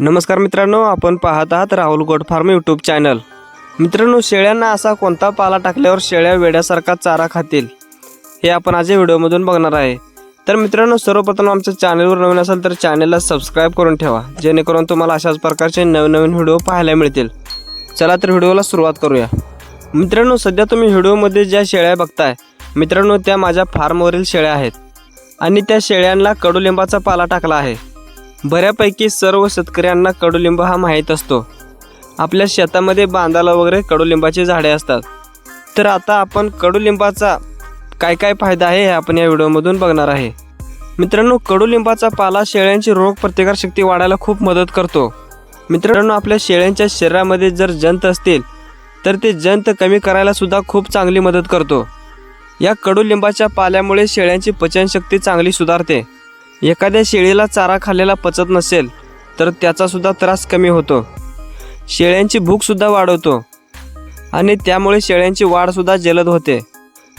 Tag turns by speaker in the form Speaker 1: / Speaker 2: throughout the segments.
Speaker 1: नमस्कार मित्रांनो आपण पाहत आहात राहुल गोड फार्म यूट्यूब चॅनल. मित्रांनो शेळ्यांना असा कोणता पाला टाकल्यावर शेळ्या वेड्यासारखा चारा खातील हे आपण आज या व्हिडिओमधून बघणार आहे. तर मित्रांनो सर्वप्रथम आमच्या चॅनलवर नवीन असेल तर चॅनलला सबस्क्राईब करून ठेवा जेणेकरून तुम्हाला अशाच प्रकारचे नवनवीन व्हिडिओ पाहायला मिळतील. चला तर व्हिडिओला सुरुवात करूया. मित्रांनो सध्या तुम्ही व्हिडिओमध्ये ज्या शेळ्या बघताय मित्रांनो त्या माझ्या फार्मवरील शेळ्या आहेत आणि त्या शेळ्यांना कडुलिंबाचा पाला टाकला आहे. बऱ्यापैकी सर्व शेतकऱ्यांना कडुलिंब हा माहीत असतो. आपल्या शेतामध्ये बांधाला वगैरे कडुलिंबाची झाडे असतात. तर आता आपण कडुलिंबाचा काय काय फायदा आहे हे आपण या व्हिडिओमधून बघणार आहे. मित्रांनो कडुलिंबाचा पाला शेळ्यांची रोग प्रतिकारशक्ती वाढायला खूप मदत करतो. मित्रांनो आपल्या शेळ्यांच्या शरीरामध्ये जर जंत असतील तर ते जंत कमी करायला सुद्धा खूप चांगली मदत करतो. या कडुलिंबाच्या पाल्यामुळे शेळ्यांची पचनशक्ती चांगली सुधारते. एखाद्या शेळीला चारा खाल्लेला पचत नसेल तर त्याचा सुद्धा त्रास कमी होतो. शेळ्यांची भूकसुद्धा वाढवतो. आणि त्यामुळे शेळ्यांची वाढसुद्धा जलद होते.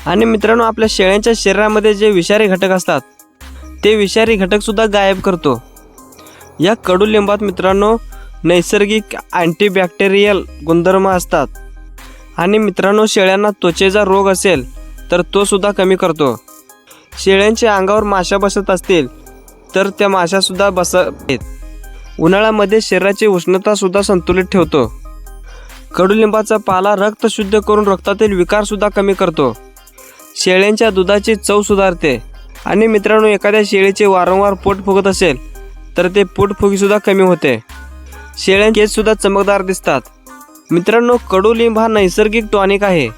Speaker 1: आणि मित्रांनो आपल्या शेळ्यांच्या शरीरामध्ये जे विषारी घटक असतात ते विषारी घटकसुद्धा गायब करतो. या कडुलिंबात मित्रांनो नैसर्गिक अँटीबॅक्टेरियल गुणधर्म असतात. आणि मित्रांनो शेळ्यांना त्वचेचा रोग असेल तर तो सुद्धा कमी करतो. शेळ्यांच्या अंगावर माशा बसत असतील तर त्या माशासुद्धा बसत उन्हाळ्यामध्ये शरीराची उष्णतासुद्धा संतुलित ठेवतो. कडुलिंबाचा पाला रक्त शुद्ध करून रक्तातील विकारसुद्धा कमी करतो. शेळ्यांच्या दुधाची चव सुधारते. आणि मित्रांनो एखाद्या शेळीचे वारंवार पोट फुगत असेल तर ते पोटफुगीसुद्धा कमी होते. शेळ्यांचे केससुद्धा चमकदार दिसतात. मित्रांनो कडुलिंब हा नैसर्गिक टॉनिक आहे.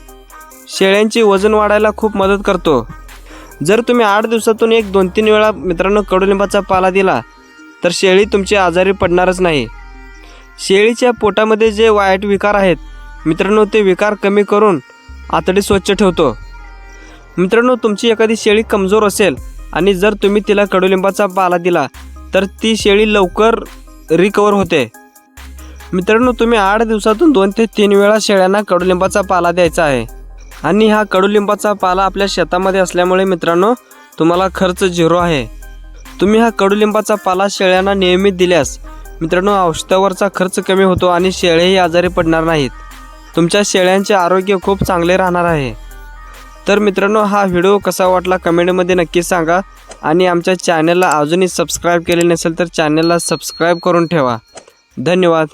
Speaker 1: शेळ्यांचे वजन वाढायला खूप मदत करतो. जर तुम्ही आठ दिवसातून एक दोन तीन वेळा मित्रांनो कडुलिंबाचा पाला दिला तर शेळी तुमची आजारी पडणारच नाही. शेळीच्या पोटामध्ये जे वाईट विकार आहेत मित्रांनो ते विकार कमी करून आतडी स्वच्छ ठेवतो. मित्रांनो तुमची एखादी शेळी कमजोर असेल आणि जर तुम्ही तिला कडुलिंबाचा पाला दिला तर ती शेळी लवकर रिकवर होते. मित्रांनो तुम्ही आठ दिवसातून दोन ते तीन वेळा शेळ्यांना कडुलिंबाचा पाला द्यायचा आहे. आणि हा कडुलिंबाचा पाला आपल्या शेतामध्ये असल्यामुळे मित्रांनो तुम्हाला खर्च झिरो आहे. तुम्ही हा कडुलिंबाचा पाला शेळ्यांना नियमित दिल्यास मित्रांनो औषधावरचा खर्च कमी होतो आणि शेळेही आजारी पडणार नाहीत. तुमच्या शेळ्यांचे आरोग्य खूप चांगले राहणार आहे. तर मित्रांनो हा व्हिडिओ कसा वाटला कमेंटमध्ये नक्की सांगा आणि आमच्या चॅनलला अजूनही सबस्क्राईब केले नसेल तर चॅनलला सबस्क्राईब करून ठेवा. धन्यवाद.